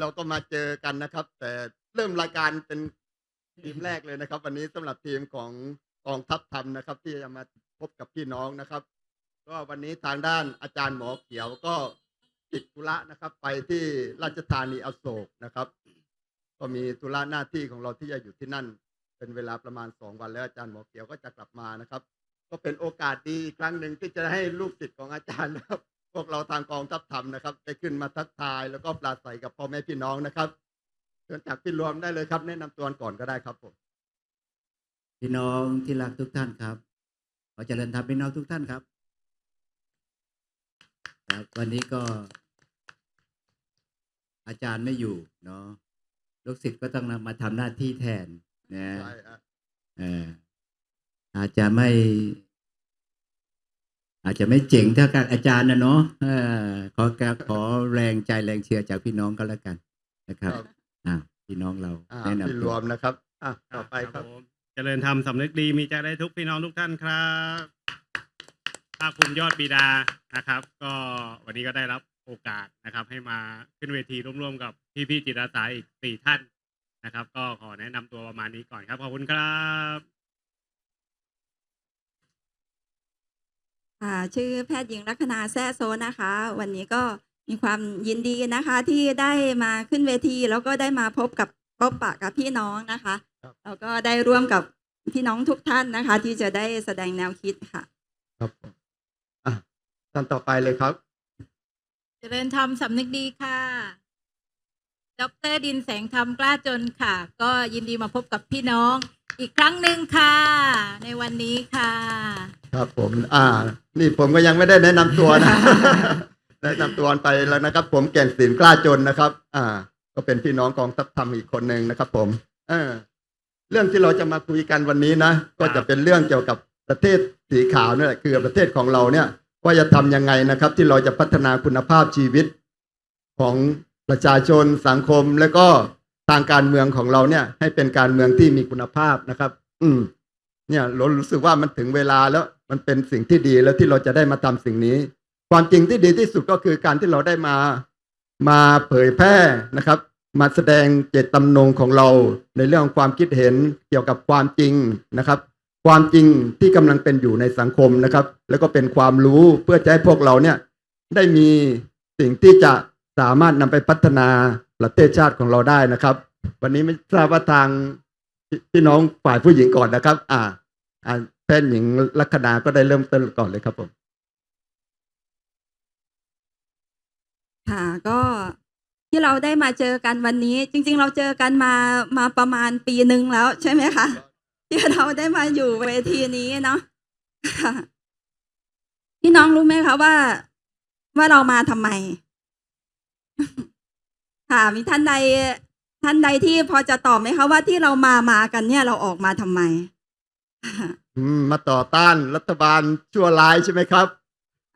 เราก็มาเจอกันนะครับ แต่เริ่มรายการเป็นทีมแรกเลยนะครับ วันนี้สำหรับทีมของกองทัพธรรมนะครับ ที่จะมาพบกับพี่น้องนะครับ ก็วันนี้ทางด้านอาจารย์หมอเขียวก็ติดธุระนะครับ ไปที่ราชธานีอโศกนะครับ ก็มีธุระหน้าที่ของเราที่จะอยู่ที่นั่น เป็นเวลาประมาณสองวันแล้วอาจารย์หมอเขียวก็จะกลับมานะครับ ก็เป็นโอกาสดีอีกครั้งหนึ่งที่จะให้ลูกศิษย์ของอาจารย์นะครับ วกเราทางกองทัพธรรมนะครับ ได้ขึ้นมาทักทาย แล้วก็ปราศัยกับพ่อแม่พี่น้องนะครับเชิญจากพี่รวมได้เลยครับ แนะนำตัวก่อนก็ได้ครับผมพี่น้องที่รักทุกท่านครับขอเจริญธรรมพี่น้องทุกท่านครับครับวันนี้ก็ อาจารย์ไม่อยู่เนาะลูกศิษย์ก็ต้องมาทำหน้าที่แทนนะใช่ฮะเอออาจจะไม่ อาจจะไม่เจ๋งเท่ากับอาจารย์นะเนาะเออขอขอแรงใจแรงเชียร์จากพี่น้องก็แล้วกันนะครับครับอ่าพี่น้องเราอ่าแนะนำพี่รตัววมนะครับอะต่อไปครับผมเจริญธรรมสำนึกดีมีใจได้ทุกพี่น้องทุกท่านครับภาคภูมิยอดบิดานะครับ ก็วันนี้ก็ได้รับโอกาสนะครับ ให้มาขึ้นเวทีร่วมๆกับพี่ๆจิตอาสาอีกสี่ท่านนะครับ ก็ขอแนะนำตัวประมาณนี้ก่อนครับขอบคุณครับ ค่ะชื่อแพทย์หญิงลัคนาแซ่โซนะคะ วันนี้ก็มีความยินดีนะคะ ที่ได้มาขึ้นเวที แล้วก็ได้มาพบกับพบปะกับพี่น้องนะคะครับแล้วก็ได้ร่วมกับพี่น้องทุกท่านนะคะ ที่จะได้แสดงแนวคิดค่ะ ครับผมอะท่านต่อไปเลยครับ เจริญธรรมสำนึกดีค่ะ ดรดินแสงธรรมกล้าจนค่ะ ก็ยินดีมาพบกับพี่น้องอีกครั้งหนึ่งค่ะ ในวันนี้ค่ะ ครับผม อ่า นี่ผมก็ยังไม่ได้แนะนำตัวนะ แนะนำตัวไปแล้วนะครับ ผมแก่นศิลป์กล้าจนนะครับ อ่า ก็เป็นพี่น้องกองทัพธรรมอีกคนหนึ่งนะครับผมเออเรื่องที่เราจะมาคุยกันวันนี้นะ ก็จะเป็นเรื่องเกี่ยวกับประเทศสีขาวนี่แหละคือประเทศของเราเนี่ย ว่าจะทำยังไงนะครับ ที่เราจะพัฒนาคุณภาพชีวิตของ ประชาชนสังคมและก็ทางการเมืองของเราเนี่ย ให้เป็นการเมืองที่มีคุณภาพนะครับ อืม เนี่ยเรารู้สึกว่ามันถึงเวลาแล้วมันเป็นสิ่งที่ดีแล้วที่เราจะได้มาทำสิ่งนี้ ความจริงที่ดีที่สุดก็คือการที่เราได้มามาเผยแพร่นะครับ มาแสดงเจตจำนงของเราในเรื่องความคิดเห็นเกี่ยวกับความจริงนะครับ ความจริงที่กำลังเป็นอยู่ในสังคมนะครับ แล้วก็เป็นความรู้เพื่อจะให้พวกเราเนี่ย ได้มีสิ่งที่จะ สามารถนำไปพัฒนาประเทศชาติของเราได้นะครับ วันนี้ไม่ทราบว่าทางพี่น้องฝ่ายผู้หญิงก่อนนะครับ อ่าอ่าแพทย์หญิงลัคนาก็ได้เริ่มต้นก่อนเลยครับผมค่ะก็ที่เราได้มาเจอกันวันนี้ จริง ๆ เราเจอกันมามาประมาณปีหนึ่งแล้วใช่ไหมคะที่เราได้มาอยู่เวทีนี้เนาะค่ะพี่น้องรู้ไหมคะว่า ว่าเรามาทำไม ค่ะ มีท่านใดท่านใดที่พอจะตอบไหมคะว่าที่เรามามากันเนี่ยเราออกมาทำไมอืมมาต่อต้านรัฐบาลชั่วร้ายใช่ไหมครับ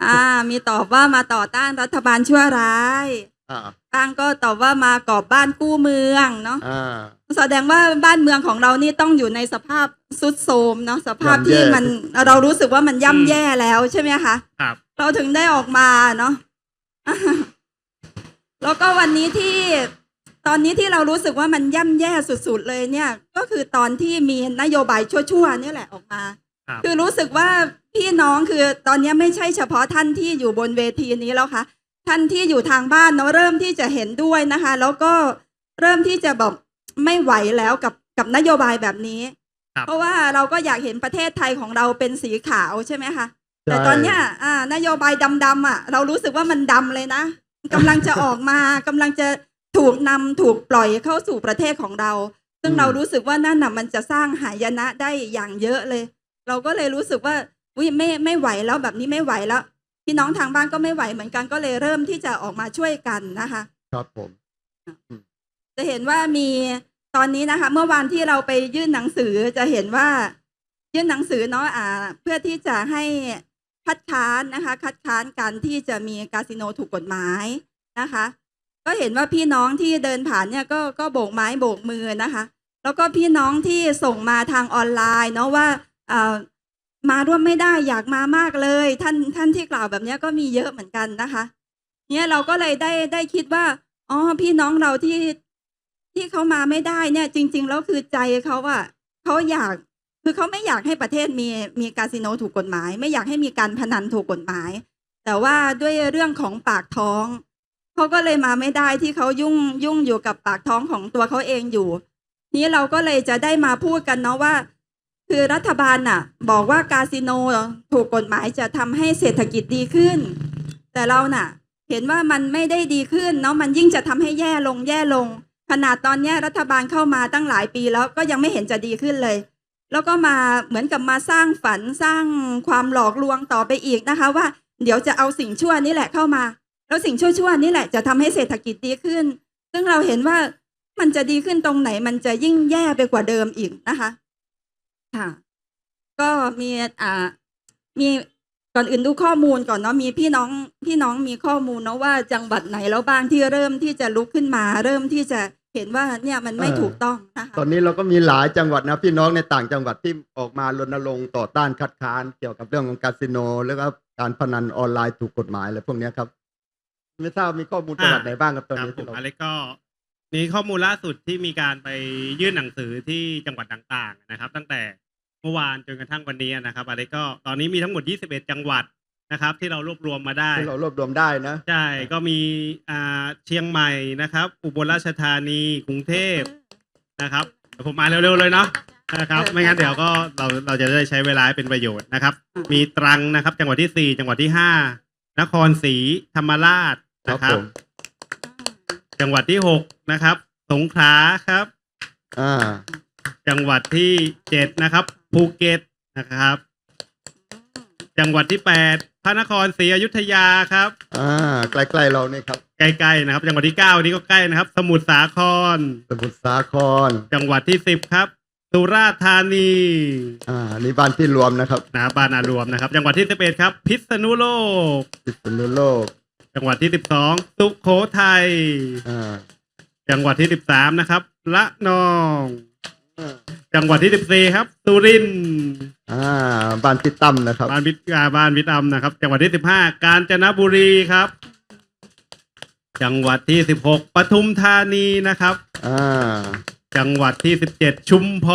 อ่า มีตอบว่ามาต่อต้านรัฐบาลชั่วร้ายอ่าบางก็ตอบว่ามากอบบ้านกู้เมืองเนาะอ่าแสดงว่าบ้านเมืองของเรานี่ต้องอยู่ในสภาพสุดโทรมเนาะสภาพย่ำแย่ที่มันเรารู้สึกว่ามันย่ำแย่แล้วใช่ไหมคะครับเราถึงได้ออกมาเนาะ แล้วก็วันนี้ที่ตอนนี้ที่เรารู้สึกว่ามันย่ำแย่สุดๆเลยเนี่ย ก็คือตอนที่มีนโยบายชั่วๆเนี่ยแหละออกมาครับคือรู้สึกว่าพี่น้องคือตอนนี้ไม่ใช่เฉพาะท่านที่อยู่บนเวทีนี้แล้วค่ะท่านที่อยู่ทางบ้านเนาะเริ่มที่จะเห็นด้วยนะคะ แล้วก็เริ่มที่จะแบบไม่ไหวแล้วกับกับนโยบายแบบนี้ครับเพราะว่าเราก็อยากเห็นประเทศไทยของเราเป็นสีขาวใช่ไหมคะใช่แต่ตอนเนี้ยอ่านโยบายดำๆอะ เรารู้สึกว่ามันดำเลยนะ กำลังจะออกมากำลังจะถูกนำถูกปล่อยเข้าสู่ประเทศของเรา ซึ่งเรารู้สึกว่านั่นน่ะมันจะสร้างหายนะได้อย่างเยอะเลย เราก็เลยรู้สึกว่าวิไม่ไม่ไหวแล้วแบบนี้ไม่ไหวแล้วพี่น้องทางบ้านก็ไม่ไหวเหมือนกันก็เลยเริ่มที่จะออกมาช่วยกันนะคะ ครับผม จะเห็นว่ามีตอนนี้นะคะ เมื่อวานที่เราไปยื่นหนังสือจะเห็นว่ายื่นหนังสือเนาะอ่า เพื่อที่จะให้ คัดค้านนะคะ คัดค้านการที่จะมีคาสิโนถูกกฎหมายนะคะ ก็เห็นว่าพี่น้องที่เดินผ่านเนี่ยก็ก็โบกไม้โบกมือนะคะ แล้วก็พี่น้องที่ส่งมาทางออนไลน์เนาะว่าเออมาร่วมไม่ได้อยากมามากเลย ท่านท่านที่กล่าวแบบเนี้ยก็มีเยอะเหมือนกันนะคะ เนี่ยเราก็เลยได้ได้คิดว่าอ๋อพี่น้องเราที่ที่เขามาไม่ได้เนี่ย จริง ๆ แล้วคือใจเขาอะเขาอยาก คือเขาไม่อยากให้ประเทศมีมีคาสิโนถูกกฎหมาย ไม่อยากให้มีการพนันถูกกฎหมาย แต่ว่าด้วยเรื่องของปากท้องเขาก็เลยมาไม่ได้ที่เขายุ่งยุ่งอยู่กับปากท้องของตัวเขาเองอยู่ นี้เราก็เลยจะได้มาพูดกันเนาะว่า คือรัฐบาลน่ะ บอกว่าคาสิโนถูกกฎหมายจะทำให้เศรษฐกิจดีขึ้น แต่เราน่ะ เห็นว่ามันไม่ได้ดีขึ้นเนาะมันยิ่งจะทำให้แย่ลงแย่ลง ขนาดตอนนี้รัฐบาลเข้ามาตั้งหลายปีแล้วก็ยังไม่เห็นจะดีขึ้นเลย แล้วก็มาเหมือนกับมาสร้างฝันสร้างความหลอกลวงต่อไปอีกนะคะ ว่าเดี๋ยวจะเอาสิ่งชั่วนี่แหละเข้ามา แล้วสิ่งชั่วๆนี่แหละจะทำให้เศรษฐกิจดีขึ้น ซึ่งเราเห็นว่ามันจะดีขึ้นตรงไหน มันจะยิ่งแย่ไปกว่าเดิมอีกนะคะ ค่ะ ก็มีอ่ามีก่อนอื่นดูข้อมูลก่อนเนาะมีพี่น้องพี่น้องมีข้อมูลเนาะว่าจังหวัดไหนแล้วบ้างที่เริ่มที่จะลุกขึ้นมา เริ่มที่จะ เห็นว่าเนี่ยมันไม่เออถูกต้องนะคะตอนนี้เราก็มีหลายจังหวัดนะพี่น้องในต่างจังหวัดที่ออกมารณรงค์ต่อต้านคัดค้านเกี่ยวกับเรื่องของคาสิโน แล้วก็การพนันออนไลน์ถูกกฎหมายอะไรพวกเนี้ยครับ ไม่ทราบมีข้อมูลจังหวัดไหนบ้างครับตอนครับนี้ผที่มเราอะไรก็มีข้อมูลล่าสุดที่มีการไปยื่นหนังสือที่จังหวัดต่าง ๆ นะครับ ตั้งแต่เมื่อวานจนกระทั่งวันนี้นะครับ อะไรก็ตอนนี้มีทั้งหมด 21 จังหวัด นะครับ ที่เรารวบรวมมาได้ ที่เรารวบรวมได้นะใช่ ก็มีอ่าเชียงใหม่นะครับ อุบลราชธานีกรุงเทพนะครับเดี๋ยวผมมาเร็วๆเลยเนาะนะครับ ไม่งั้นเดี๋ยวก็เราเราจะได้ใช้เวลาให้เป็นประโยชน์นะครับ มีตรังนะครับ จังหวัดที่สี่จังหวัดที่ห้านครศรีธรรมราชครับนะครับ ผมจังหวัดที่หกนะครับ สงขลาครับ อ่า จังหวัดที่เจ็ดนะครับ ภูเก็ตนะครับ จังหวัดที่แปดพระนครศรีอยุธยาครับ อ่าใกล้ๆเรานี่ครับ ใกล้ๆนะครับ จังหวัดที่เก้านี้ก็ใกล้นะครับ สมุทรสาคร สมุทรสาคร จังหวัดที่สิบครับ สุราษฎร์ธานี อ่า นี่บ้านที่รวมนะครับนะบ้านอารวมนะครับ จังหวัดที่สิบเอ็ดครับ พิษณุโลก พิษณุโลก จังหวัดที่สิบสองสุโขทัย อ่า จังหวัดที่สิบสามนะครับ ละนอง จังหวัดที่สิบสี่ครับ สุรินทร์ อ่าบ้านพี่ตั้มนะครับ บ้านวิทยาบ้านวิทย์อำนะครับ จังหวัดที่สิบห้ากาญจนบุรีครับ จังหวัดที่สิบหกปทุมธานีนะครับ อ่า จังหวัดที่สิบเจ็ดชุมพ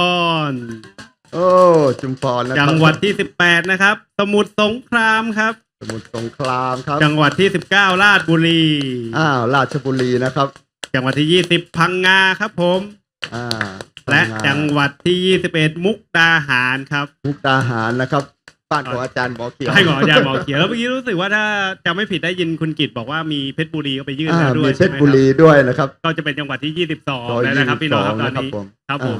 ร โอ้จุมพรนะครับจังหวัดที่สิบแปดนะครับ สมุทรสงครามครับ สมุทรสงครามครับ จังหวัดที่สิบเก้าราชบุรี อ้าวราชบุรีนะครับ จังหวัดที่ยี่สิบพังงาครับผม อ่า และพังงาจังหวัดที่ยี่สิบเอ็ดมุกดาหารครับมุกดาหารนะครับบ้านของอาจารย์หมอเขียวให้หมออาจารย์หมอเขียวแล้วเมื่อกี้รู้สึกว่าถ้าจำไม่ผิดได้ยินคุณกิตบอกว่ามีเพชรบุรีก็ไปยื่นอ่าแล้วด้วมียเพใช่ชไหรมบุครับรีด้วยนะครับ ก็จะเป็นจังหวัดที่ยี่สิบสองร้อยแล้วยี่นะครับสิพี่บน้สององครับตอนนะครับนี้ผมครับผมอ่า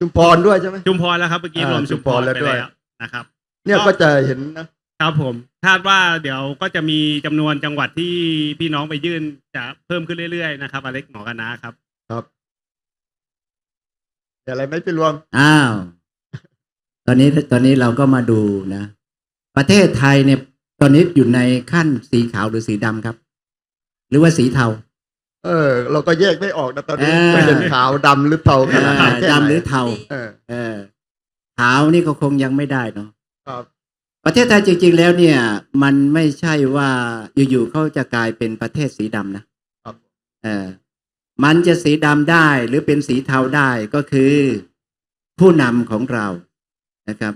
ชุมพรด้วยใช่ไหมชุมพรแล้วครับเมื่อกี้อ่ารวมชุมพรชุมพรแล้วไปด้วยแล้วนะครับ เนี่ยก็ก็จะเห็นนะครับผมคาดว่าเดี๋ยวก็จะมีจำนวนจังหวัดที่พี่น้องไปยื่นจะเพิ่มขึ้นเรื่อยๆนะครับอเล็กหมอกันนะครับ ครับเดี๋ยวอะไรไม่ไปรวม อ้าว ตอนนี้ตอนนี้เราก็มาดูนะ ประเทศไทยเนี่ย ตอนนี้อยู่ในขั้นสีขาวหรือสีดำครับ หรือว่าสีเทา เออ เราก็แยกไม่ออกนะตอนนี้เออ ไม่เป็นขาวดำหรือเทาขเอนาดอแค่ไหนดำหรือเทา เออ เออขาวนี่ก็คงยังไม่ได้เนาะครับ ประเทศไทยจริง ๆ แล้วเนี่ย มันไม่ใช่ว่าอยู่ๆเขาจะกลายเป็นประเทศสีดำนะครับ เออ มันจะสีดำได้หรือเป็นสีเทาได้ก็คือ ผู้นำของเรานะครับ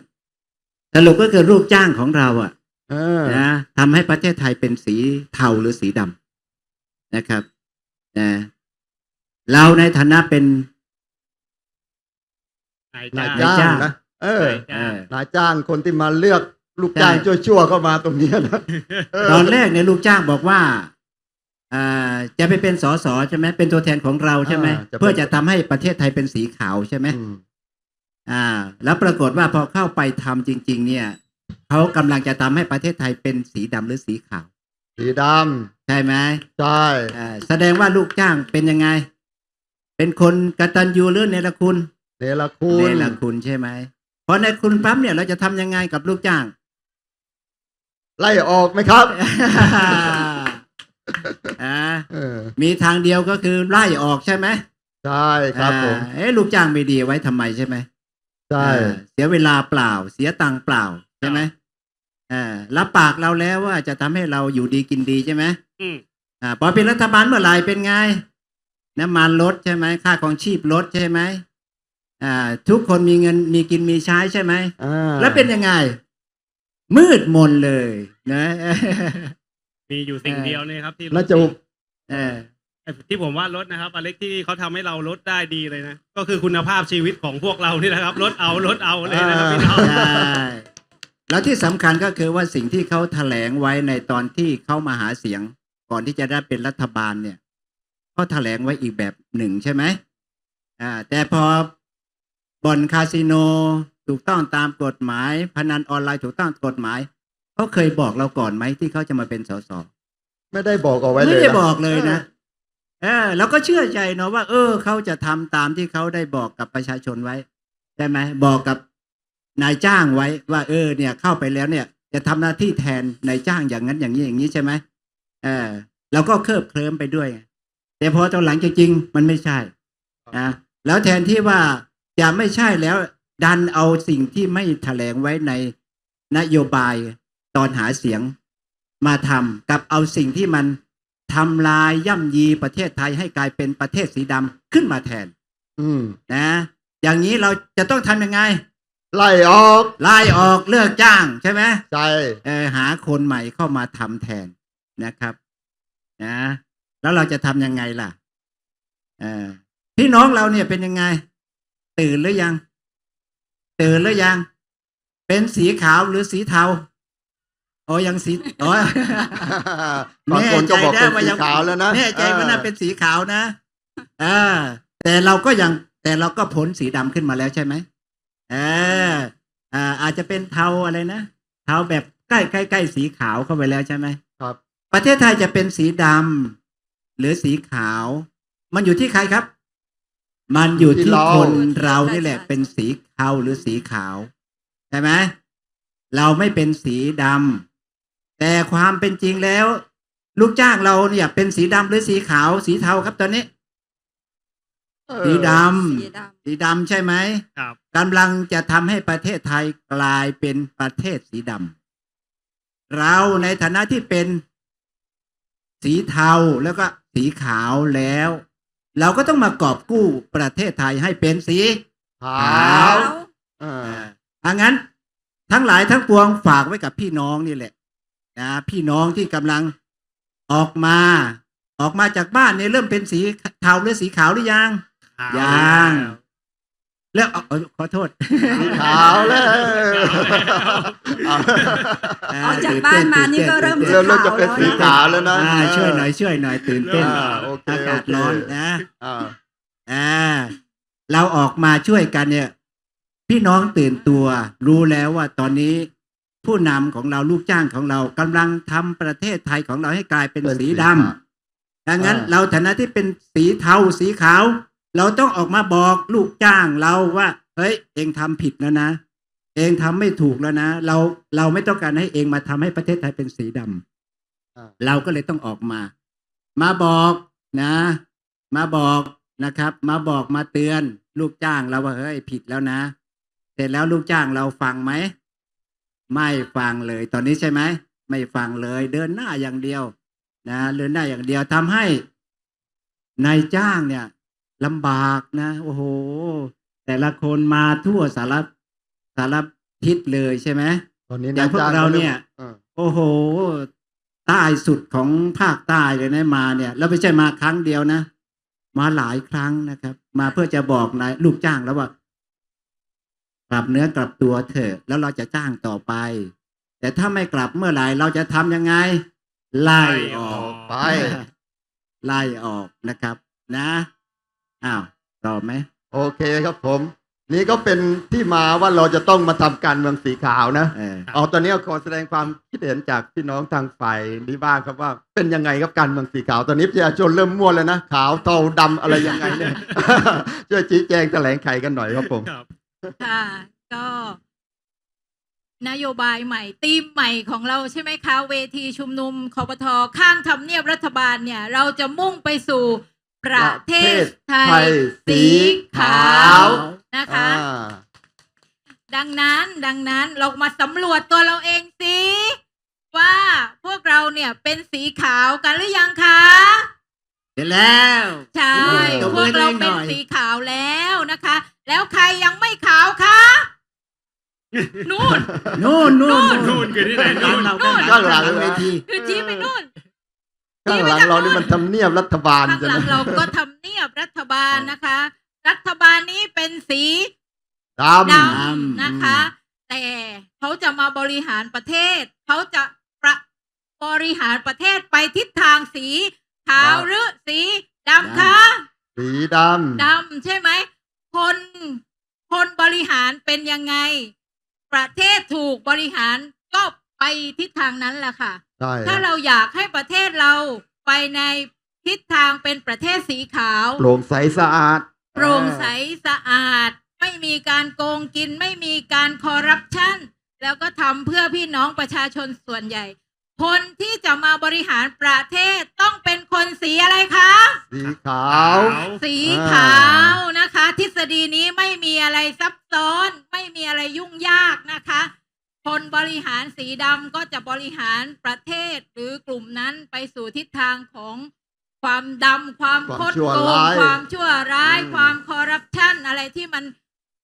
สรุปก็คือลูกจ้างของเราอะเออนะทำให้ประเทศไทยเป็นสีเทาหรือสีดำนะครับนะเราในฐานะเป็นนายนายจ้างจ้างนะเออนายจ้างนายจ้างคนที่มาเลือกลูกจ้างใช่ชั่วๆเข้ามาตรงเนี้ยนะเตอนแรกเนี่ยลูกจ้างบอกว่าอ่า จะไปเป็นสสใช่ไหมเป็นตัวแทนของเราใช่ไหมอ่าจะเป็นเพื่อจะทำให้ประเทศไทยเป็นสีขาวใช่ไหมอืมอ่า แล้วปรากฏว่าพอเข้าไปทำจริง ๆ เนี่ยเขากำลังจะทำให้ประเทศไทยเป็นสีดำหรือสีขาว สีดใช่ไหมำใช่อ่าแสดงว่าลูกจ้างเป็นยังไง เป็นคนกตัญญูหรือเนรคุณเนรคุเนณรคุณใช่ไหมพอในคุณปั๊บเนี่ยเราจะทำยังไงกับลูกจ้าง ไล่ออกไหมครับ อ่าเออมีทางเดียวก็คือไล่ออกใช่ไหมใช่ครับผมอ่าเอ๊ะลูกจ้างไม่ดีไว้ทำไมใช่ไหมใช่อ่าเสียเวลาเปล่า เสียตังค์เปล่าใช่ไหมอ่ารับปากเราแล้วว่าจะทำให้เราอยู่ดีกินดีใช่ไหมอืมออ่าพอเป็นรัฐบาลเมื่อไหร่เป็นไงน้ำมันลดใช่ไหมค่าของชีพลดใช่ไหมอ่า ทุกคนมีเงินมีกินมีใช้ใช่ไหมอ่าแล้วเป็นยังไง มืดมนเลย นะ มีอยู่สิ่งเออเดียวเนี่ยครับ ที่ลดน่าจะเออที่ผมว่าลดนะครับอเล็กที่เขาทำให้เราลดได้ดีเลยนะ ก็คือคุณภาพชีวิตของพวกเรานี่แหละครับลดเอาลดเอาเลยนะครับพี่น้องใช่แล้วที่สำคัญก็คือว่าสิ่งที่เขาแถลงไว้ในตอนที่เขามาหาเสียง ก่อนที่จะได้เป็นรัฐบาลเนี่ยเขาแถลงไว้อีกแบบหนึ่งใช่ไหมอ่า แต่พอบ่อนคาสิโนถูกต้องตามกฎหมาย พนันออนไลน์ถูกต้องกฎหมาย เขาเคยบอกเราก่อนไหมที่เขาจะมาเป็นสสไม่ได้บอกเอาไว้เลยไม่ได้นะบอกเลยนะเออเราก็เชื่อใจเนาะว่า เออเขาจะทำตามที่เขาได้บอกกับประชาชนไว้ใช่ไหมบอกกับนายจ้างไว้ว่า เออ เนี่ย เข้าไปแล้วเนี่ย จะทำหน้าที่แทนนายจ้างอย่างนั้นอย่างนี้อย่างนี้ใช่ไหมเออเราก็เคลิบเคลิ้มไปด้วยไงแต่พอตอนหลังจริงๆมันไม่ใช่นะแล้วแทนที่ว่าจะไม่ใช่แล้ว ดันเอาสิ่งที่ไม่แถลงไว้ในนโยบาย ตอนหาเสียงมาทำกับเอาสิ่งที่มันทำลายย่ำยีประเทศไทยให้กลายเป็นประเทศสีดำขึ้นมาแทน อืมนะ อย่างนี้เราจะต้องทำยังไง ไล่ออก ไล่ออกเลิกจ้างใช่ไหมใช่เออหาคนใหม่เข้ามาทำแทนนะครับ นะ แล้วเราจะทำยังไงล่ะเออพี่น้องเราเนี่ยเป็นยังไง ตื่นหรือยัง ตื่นหรือยัง เป็นสีขาวหรือสีเทา โอ้ยังสีอ๋อบางคนก็บอกเป็นแน่สีใจะขาวแล้วนะแน่ใจว่าน่าเป็นสีขาวนะอ่าแต่เราก็ยังแต่เราก็พ้นสีดำขึ้นมาแล้วใช่ไหมเอออ่าอาจจะเป็นเทาอะไรนะเทาแบบใกล้ใกล้ใกล้สีขาวเข้าไปแล้วใช่ไหมครับ ประเทศไทยจะเป็นสีดำหรือสีขาว มันอยู่ที่ใครครับ มันอยู่ที่คนเรานี่แหละ เป็นสีเทาหรือสีขาวใช่ไหมเราไม่เป็นสีดำ แต่ความเป็นจริงแล้ว ลูกจ้างเราเนี่ย เป็นสีดำหรือสีขาว สีเทาครับตอนนี้เออสีดสีดำสีดำใช่ไหมครับกำลังจะทำให้ประเทศไทยกลายเป็นประเทศสีดำเราในฐานะที่เป็นสีเทาแล้วก็สีขาวแล้ว เราก็ต้องมากอบกู้ประเทศไทยให้เป็นสีขาวำอ่าอ่าอังั้น ทั้งหลายทั้งปวงฝากไว้กับพี่น้องนี่แหละ นะพี่น้องที่กำลังออกมา ออกมาจากบ้านเนี่ยเริ่มเป็นสีเทาหรือสีขาวหรือยังขาวยังแล้วเอาเอาขอโทษสีขาวแล้วออกจากบ้านมานี่ก็เริ่มเริ่มเริ่มจะเป็นสีขาวแล้วนะอ่าช่วยหน่อยช่วยหน่อยตื่นเต้นอ่าโอเคอากาศโอเคร้อนนะอ่าอ่าเราออกมาช่วยกันเนี่ย พี่น้องตื่นตัว รู้แล้วว่าตอนนี้ ผู้นำของเราลูกจ้างของเรากำลังทำประเทศไทยของเราให้กลายเป็นเป็นสีสีดขาวำดังนั้นอ่าเราฐานะที่เป็นสีเทาสีขาว เราต้องออกมาบอกลูกจ้างเราว่าเฮ้ยเองทำผิดแล้วนะ เองทำไม่ถูกแล้วนะ เราเราไม่ต้องการให้เองมาทำให้ประเทศไทยเป็นสีดำอ่าเราก็เลยต้องออกมา มาบอกนะ มาบอกนะครับ มาบอกมาเตือนลูกจ้างเราว่าเฮ้ยผิดแล้วนะ เสร็จแล้วลูกจ้างเราฟังไหม ไม่ฟังเลย ตอนนี้ใช่ไหมไม่ฟังเลย เดินหน้าอย่างเดียว นะเดินหน้าอย่างเดียวทำให้นายจ้างเนี่ยลำบากนะ โอ้โห แต่ละคนมาทั่วสารสารทิศเลยใช่ไหมตอนนี้อย่างพวกจ้เราเนี่ยอ่าโอ้โหใต้สุดของภาคใต้เลยนะมาเนี่ย แล้วไม่ใช่มาครั้งเดียวนะ มาหลายครั้งนะครับ มาเพื่อจะบอกนายลูกจ้างแล้วว่า กลับเนื้อกลับตัวเถอะ แล้วเราจะจ้างต่อไป แต่ถ้าไม่กลับเมื่อไหร่เราจะทำยังไง ไล่ออกไป ไล่ออกนะครับ นะอ้าวตอบไหมโอเคครับผม นี่ก็เป็นที่มาว่าเราจะต้องมาทำการเมืองสีขาวนะเออเอาตอนนี้ขอแสดงความคิดเห็นจากพี่น้องทางฝ่ายนี้บ้างครับว่าเป็นยังไงครับการเมืองสีขาว ตอนนี้ประชาชนเริ่มมั่วแล้วนะขาวเทาดำอะไรยังไงเนี่ย ช่วยชี้แจงแถลงไขกันหน่อยครับผม ครับ ค่ะ ก็ นโยบายใหม่ธีมใหม่ของเราใช่ไหมคะ เวทีชุมนุมคอปทข้างทำเนียบรัฐบาลเนี่ย เราจะมุ่งไปสู่ประเทศไทไทยยสีขาวนะคะอ่าดังนั้นดังนั้นเรามาสำรวจตัวเราเองสิว่าพวกเราเนี่ยเป็นสีขาวกันหรือยังคะเสร็จแล้ว ใช่ตบพมืวอกเราให้หน่เป็นอยสีขาวแล้วนะคะ แล้วใครยังไม่ขาวคะนู่น นู่นนู่นนู่นคือที่ไหนนู่นเราข้างหลังเวทีคือชี้ไปนู่นข้างหลังเรานี่มันทำเนียบรัฐบาลข้างใช่หไหลัมงเราก็ทำเนียบรัฐบาลนะคะ รัฐบาลนี้เป็นสีดดำำนะคะ แต่เขาจะมาบริหารประเทศเขาจะประบริหารประเทศไปทิศทางสีขาวหรือสีดำคะสีดำดำใช่ไหม คนคนบริหารเป็นยังไง ประเทศถูกบริหารก็ไปทิศทางนั้นแหละค่ะ ใช่ถ้าเราอยากให้ประเทศเราไปในทิศทางเป็นประเทศสีขาวโปร่งใสสะอาดโปร่งใสสะอาด ไม่มีการโกงกินไม่มีการคอร์รัปชันแล้วก็ทำเพื่อพี่น้องประชาชนส่วนใหญ่ คนที่จะมาบริหารประเทศต้องเป็นคนสีอะไรคะ สีขาว สีขาวนะคะ ทฤษฎีนี้ไม่มีอะไรซับซ้อน ไม่มีอะไรยุ่งยากนะคะ คนบริหารสีดำก็จะบริหารประเทศหรือกลุ่มนั้นไปสู่ทิศทางของความดำความความคดชั่วโกงร้ายความชั่วร้ายอืมความคอร์รัปชันอะไรที่มัน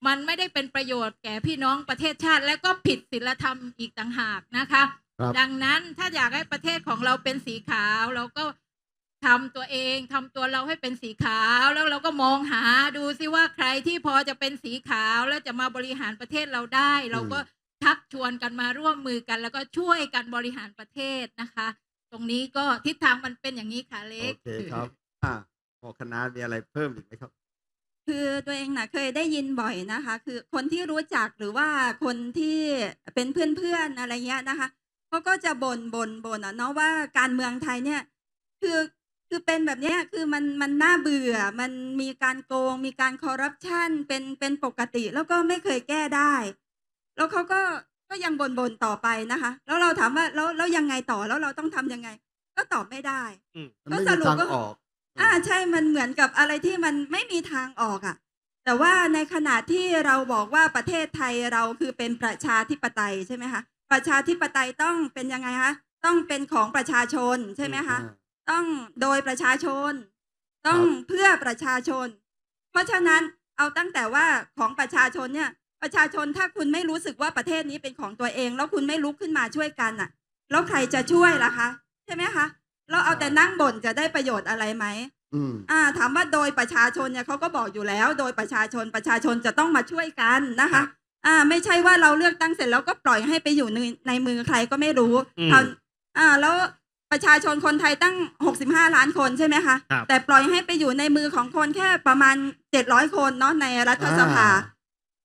มันไม่ได้เป็นประโยชน์แก่พี่น้องประเทศชาติ และก็ผิดศีลธรรมอีกต่างหากนะคะครับดังนั้นถ้าอยากให้ประเทศของเราเป็นสีขาวเราก็ ทำตัวเองทำตัวเราให้เป็นสีขาวแล้วเราก็มองหาดูซิว่าใครที่พอจะเป็นสีขาวแล้วจะมาบริหารประเทศเราได้ เราก็ชักชวนกันมาร่วมมือกัน แล้วก็ช่วยกันบริหารประเทศนะคะ ตรงนี้ก็ทิศทางมันเป็นอย่างนี้ค่ะเล็โอกเคครับอ่าหมอคณะมีอะไรเพิ่มอีกไหมครับ คือตัวเองนะเคยได้ยินบ่อยนะคะ คือคนที่รู้จักหรือว่าคนที่เป็นเพื่อนๆอะไรเงี้ยนะคะเขาก็จะบ่นบ่นบ่นอะเนาะว่าการเมืองไทยเนี่ย คือ คือเป็นแบบเนี้ยคือมันมันน่าเบื่อ มันมีการโกง มีการคอร์รัปชันเป็นเป็นปกติ แล้วก็ไม่เคยแก้ได้ แล้วเขาก็ก็ยังบ่นบ่นต่อไปนะคะ แล้วเราถามว่าแล้วแล้วยังไงต่อแล้วเราต้องทำยังไง ก็ตอบไม่ได้มันไม่มีทางออกอ่าใช่มันเหมือนกับอะไรที่มันไม่มีทางออกอะ่ะ แต่ว่าในขณะที่เราบอกว่าประเทศไทยเราคือเป็นประชาธิปไตยใช่ไหมคะประชาธิปไตยต้องเป็นยังไงคะต้องเป็นของประชาชนใช่ไหมคะ ต้องโดยประชาชน ต้องครับเพื่อประชาชน เพราะฉะนั้นเอาตั้งแต่ว่าของประชาชนเนี่ย ประชาชนถ้าคุณไม่รู้สึกว่าประเทศนี้เป็นของตัวเอง แล้วคุณไม่ลุกขึ้นมาช่วยกันอะ แล้วใครจะช่วยล่ะคะ ใช่ไหมคะเราเอาแต่นั่งบ่นจะได้ประโยชน์อะไรไหมอืมอ่า ถามว่าโดยประชาชนเนี่ยเขาก็บอกอยู่แล้ว โดยประชาชนประชาชนจะต้องมาช่วยกันนะคะ อ่า ไม่ใช่ว่าเราเลือกตั้งเสร็จแล้วก็ปล่อยให้ไปอยู่ในในมือใครก็ไม่รู้อืมทำอ่าแล้ว ประชาชนคนไทยตั้ง 65 ล้านคนใช่ไหมคะ ครับแต่ปล่อยให้ไปอยู่ในมือของคนแค่ประมาณ 700 คนเนาะในรัฐสภา อ่า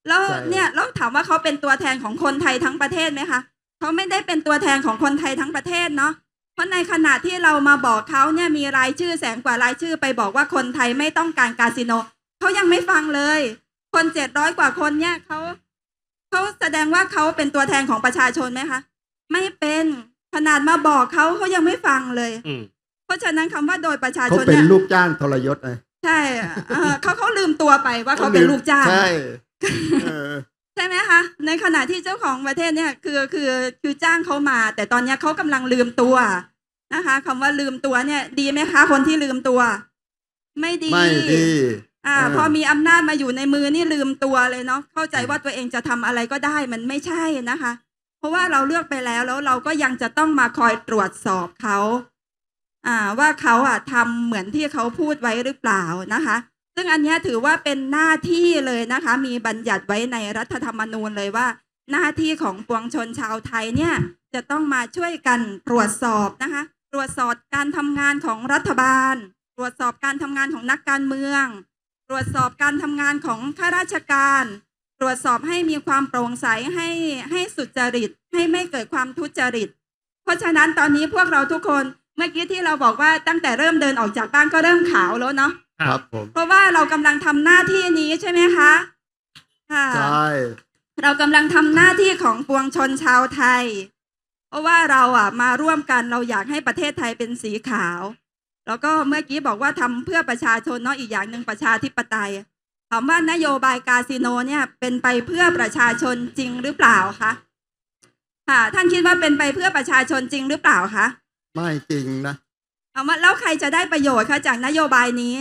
แล้วใช่ เนี่ยแล้วถามว่าเขาเป็นตัวแทนของคนไทยทั้งประเทศไหมคะเขาไม่ได้เป็นตัวแทนของคนไทยทั้งประเทศเนาะเพราะในขณะที่เรามาบอกเขาเนี่ยมีรายชื่อแสนกว่ารายชื่อไปบอกว่าคนไทยไม่ต้องการคาสิโนเขายังไม่ฟังเลย คนเจ็ดร้อยกว่าคนเนี่ยเขาเขาแสดงว่าเขาเป็นตัวแทนของประชาชนไหมคะ ไม่เป็น ขนาดมาบอกเขาเขายังไม่ฟังเลย อืมเพราะฉะนั้นคำว่าโดยประชาเขาชนเป็นเนี่ยลูกจ้างทรยศไงใช่เออเขาเขาลืมตัวไปว่าเขาเป็นลูกจ้าง ใช่เออ ใช่ไหมคะ ในขณะที่เจ้าของประเทศเนี่ยคือคือคือจ้างเขามา แต่ตอนเนี้ยเขากำลังลืมตัวนะคะคำว่าลืมตัวเนี่ย ดีไหมคะ คนที่ลืมตัว ไม่ดีไม่ดีอ่าเออพอมีอำนาจมาอยู่ในมือนี่ลืมตัวเลยเนาะเข้าใจว่าตัวเองจะทำอะไรก็ได้มันไม่ใช่นะคะเพ ราะว่าเราเลือกไปแล้วแล้วเราก็ยังจะต้องมาคอยตรวจสอบเขาว่าเขาอะทำเหมือนที่เขาพูดไว้หรือเปล่านะคะ ซึ่งอันนี้ถือว่าเป็นหน้าที่เลยนะคะ มีบัญญัติไว้ในรัฐธรรมนูญเลยว่า หน้าที่ของปวงชนชาวไทยเนี่ยจะต้องมาช่วยกันตรวจสอบนะคะ ตรวจสอบการทำงานของรัฐบาล ตรวจสอบการทำงานของนักการเมือง ตรวจสอบการทำงานของข้าราชการ ตรวจสอบให้มีความโปร่งใสให้ให้สุจริต ให้ไม่เกิดความทุจริต เพราะฉะนั้นตอนนี้พวกเราทุกคนเมื่อกี้ที่เราบอกว่าตั้งแต่เริ่มเดินออกจากบ้านก็เริ่มขาวแล้วเนาะครับผมเพราะว่าเรากำลังทำหน้าที่นี้ใช่ไหมคะค่ะใช่เรากำลังทำหน้าที่ของปวงชนชาวไทย เพราะว่าเราอะมาร่วมกันเราอยากให้ประเทศไทยเป็นสีขาว แล้วก็เมื่อกี้บอกว่าทำเพื่อประชาชนเนาะอีกอย่างหนึ่งประชาธิปไตย ถามว่านโยบายคาสิโนเนี่ยเป็นไปเพื่อประชาชนจริงหรือเปล่าคะค่ะ ท่านคิดว่าเป็นไปเพื่อประชาชนจริงหรือเปล่าคะไม่จริงนะเอามาแล้วใครจะได้ประโยชน์คะจากนโยบายนี้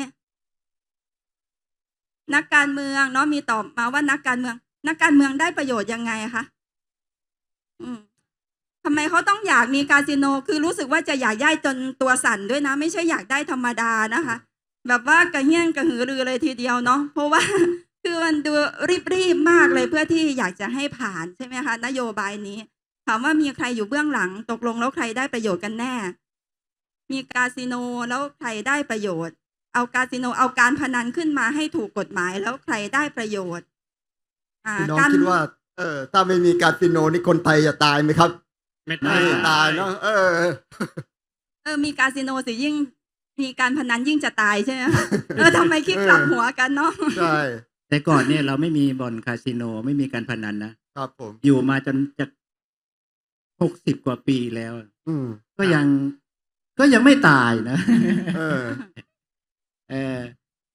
นักการเมืองเนาะมีตอบมาว่านักการเมือง นักการเมืองได้ประโยชน์ยังไงคะอืมทำไมเขาต้องอยากมีคาสิโน คือรู้สึกว่าจะอยากได้จนตัวสั่นด้วยนะ ไม่ใช่อยากได้ธรรมดานะคะ แบบว่ากระเฮี้ยนกระหือรือเลยทีเดียวเนาะเพราะว่าคือมันดูรีบๆมากเลยเพื่อที่อยากจะให้ผ่านใช่ไหมคะ นโยบายนี้ถามว่ามีใครอยู่เบื้องหลังตกลงแล้วใครได้ประโยชน์กันแน่ มีคาสิโนแล้วใครได้ประโยชน์ เอาคาสิโนเอาการพนันขึ้นมาให้ถูกกฎหมายแล้วใครได้ประโยชน์อ่าพี่น้องการคิดว่า เออถ้าไม่มีคาสิโนนี่คนไทยจะตายไหมครับ ไม่ไม่ตายตายเนาะเออเออมีคาสิโนสิยิ่ง มีการพนันยิ่งจะตายใช่ไหมคะเออทำไมคิดกลับหัวกันเนาะใช่แต่ก่อนเนี่ยเราไม่มีบ่อนคาสิโนไม่มีการพนันนะครับผมอยู่มาจนจะหกสิบกว่าปีแล้ว อืมก็ยังก็ยังไม่ตายนะเออ เออ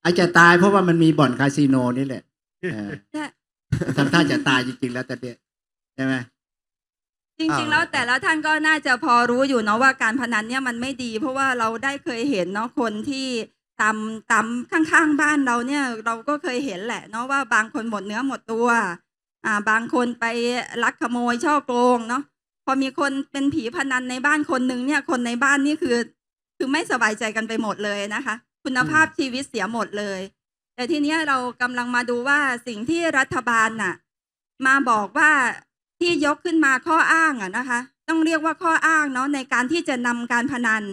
อาจจะตายเพราะว่ามันมีบ่อนคาสิโนนี่แหละเออใช่ทำท่าจะตายจริงๆแล้วแต่เดียใช่ไหม จริงๆ แล้วแต่ละท่านก็น่าจะพอรู้อยู่เนาะว่าการพนันเนี่ยมันไม่ดี เพราะว่าเราได้เคยเห็นเนาะคนที่ตามตามข้างๆบ้านเราเนี่ยเราก็เคยเห็นแหละเนาะว่าบางคนหมดเนื้อหมดตัวอ่าบางคนไปลักขโมยช่อโกงเนาะพอมีคนเป็นผีพนันในบ้านคนหนึ่งเนี่ยคนในบ้านนี่คือ คือไม่สบายใจกันไปหมดเลยนะคะ คุณภาพชีวิตเสียหมดเลย แต่ทีเนี้ยเรากำลังมาดูว่าสิ่งที่รัฐบาลน่ะ มาบอกว่า ที่ยกขึ้นมาข้ออ้างอะนะคะ ต้องเรียกว่าข้ออ้างเนาะในการที่จะนำการพนัน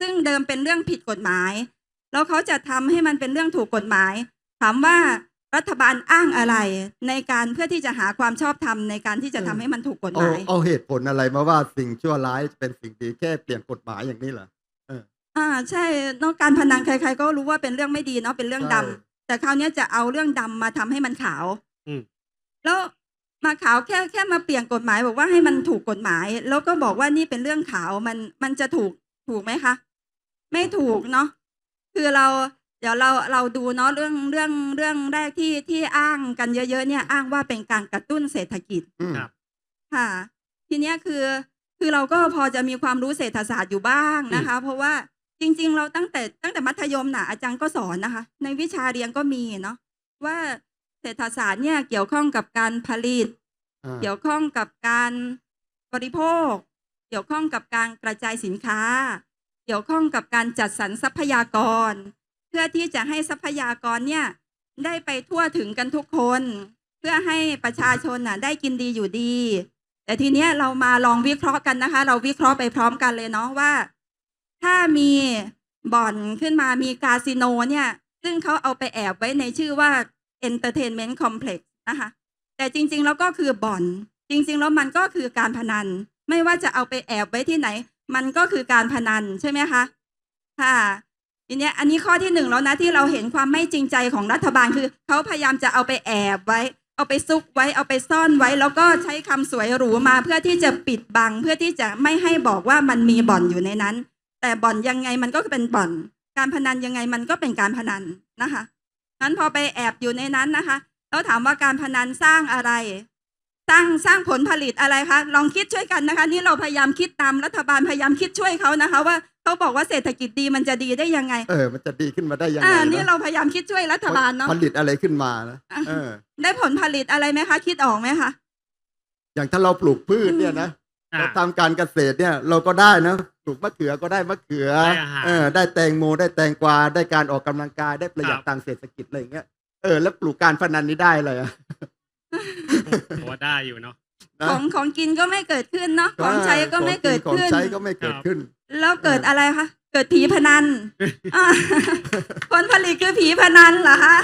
ซึ่งเดิมเป็นเรื่องผิดกฎหมาย แล้วเขาจะทำให้มันเป็นเรื่องถูกกฎหมาย ถามว่ารัฐบาลอ้างอะไร ในการเพื่อที่จะหาความชอบธรรมในการที่จะทำให้มันถูกกฎหเอามายเอาเหตุผลอะไรมาว่าสิ่งชั่วร้ายเป็นสิ่งดีแค่เปลี่ยนกฎหมายอย่างนี้เหรออ่าใช่เนอกการพนันใคร ๆ ก็รู้ว่าเป็นเรื่องไม่ดีเนาะเป็นเรื่องดำใช่แต่คราวเนี้ยจะเอาเรื่องดำมาทำให้มันขาวอืมแล้ว มาขาวแค่แค่มาเปลี่ยนกฎหมายบอกว่าให้มันถูกกฎหมาย แล้วก็บอกว่านี่เป็นเรื่องขาวมันมันจะถูกถูกไหมคะ ไม่ถูกเนาะคือเราเดี๋ยวเราเราดูเนาะเรื่องเรื่องเรื่องแรกที่ที่อ้างกันเยอะ ๆ เนี่ยอ้างว่าเป็นการกระตุ้นเศรษฐกิจอืมครับค่ะ ทีเนี้ยคือคือเราก็พอจะมีความรู้เศรษฐศาสตร์อยู่บ้างนะคะ เพราะว่าจริง ๆ เราตั้งแต่ตั้งแต่มัธยมน่ะอาจารย์ก็สอนนะคะ ในวิชาเรียนก็มีเนาะว่าเศรษฐศาสตร์เนี่ยเกี่ยวข้องกับการผลิตอ่าเกี่ยวข้องกับการบริโภค เกี่ยวข้องกับการกระจายสินค้า เกี่ยวข้องกับการจัดสรรทรัพยากร เพื่อที่จะให้ทรัพยากรเนี่ยได้ไปทั่วถึงกันทุกคน เพื่อให้ประชาชนน่ะได้กินดีอยู่ดี แต่ทีเนี้ยเรามาลองวิเคราะห์กันนะคะ เราวิเคราะห์ไปพร้อมกันเลยเนาะว่า ถ้ามีบ่อนขึ้นมามีคาสิโนเนี่ย ซึ่งเขาเอาไปแอบไว้ในชื่อว่า Entertainment Complex นะคะแต่จริงๆแล้วก็คือบ่อน จริงๆแล้วมันก็คือการพนัน ไม่ว่าจะเอาไปแอบไว้ที่ไหน มันก็คือการพนันใช่ไหมคะค่ะทีเนี้ยอันนี้ข้อที่หนึ่งแล้วนะที่เราเห็นความไม่จริงใจของรัฐบาลคือเขาพยายามจะเอาไปแอบไว้ เอาไปซุกไว้เอาไปซ่อนไว้ แล้วก็ใช้คำสวยหรูมา เพื่อที่จะปิดบัง เพื่อที่จะไม่ให้บอกว่ามันมีบ่อนอยู่ในนั้น แต่บ่อนยังไงมันก็เป็นบ่อน การพนันยังไงมันก็เป็นการพนันนะคะ นั้นพอไปแอบอยู่ในนั้นนะคะแล้วถามว่าการพนันสร้างอะไร สร้างสร้างผลผลิตอะไรคะลองคิดช่วยกันนะคะ นี่เราพยายามคิดตามรัฐบาลพยายามคิดช่วยเขานะคะ ว่าเขาบอกว่าเศรษฐกิจดีมันจะดีได้ยังไง เออ มันจะดีขึ้นมาได้ยังไงอ่านี่นะเราพยายามคิดช่วยรัฐบาลเนาะผลิตอะไรขึ้นมานะเออได้ผลผลิตอะไรไหมคะ คิดออกไหมคะอย่างถ้าเราปลูกพืชเนี่ยนะอ่า เราทำการเกษตรเนี่ยเราก็ได้นะปลูกมะเขือก็ได้มะเขือได้อาหาร เออได้แตงโมได้แตงกวาได้การออกกำลังกายได้ประหยัดครับทางเศรษฐกิจอะไรอย่างเงี้ยเออแล้วปลูกการพนันนี้ได้เลยอะผมว่าได้อยู่เนาะ นะของของกินก็ไม่เกิดขึ้นเนาะของใช้ก็ไม่เกิดของขึ้น ใช้ก็ไม่เกิดขึ้น แล้วเกิดอะไรคะเกิดผีพนันอ่า ผลผลิตคือผีพนันเหรอคะ